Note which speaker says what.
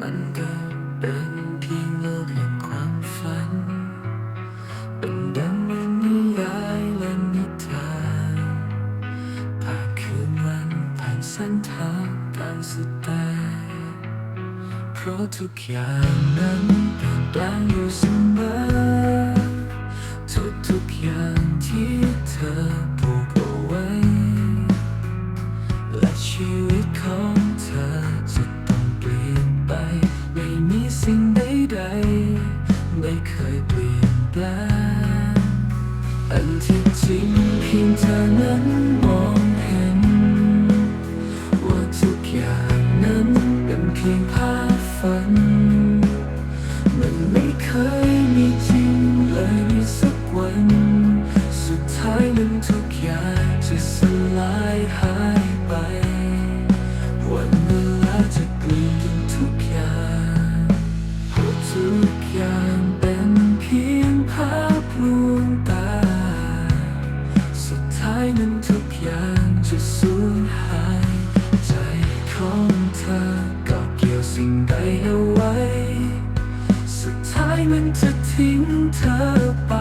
Speaker 1: มันก็เป็นเพียงโลกแห่งความฝัน เป็นดังนิยายและนิทานผ่คืนวันผ่านเส้นทางผ่านสไตล์เพราะทุกอย่างนั้นเปลี่ยนแปลงอยู่เสมอ กันที่จริงเพียงเธอนั้นมองเห็น ว่าทุกอย่างนั้นเป็นเพียงภาพฝัน มันไม่เคยมีจริงเลยสักวัน สุดท้ายมัน มันจะทิ้งเธอไป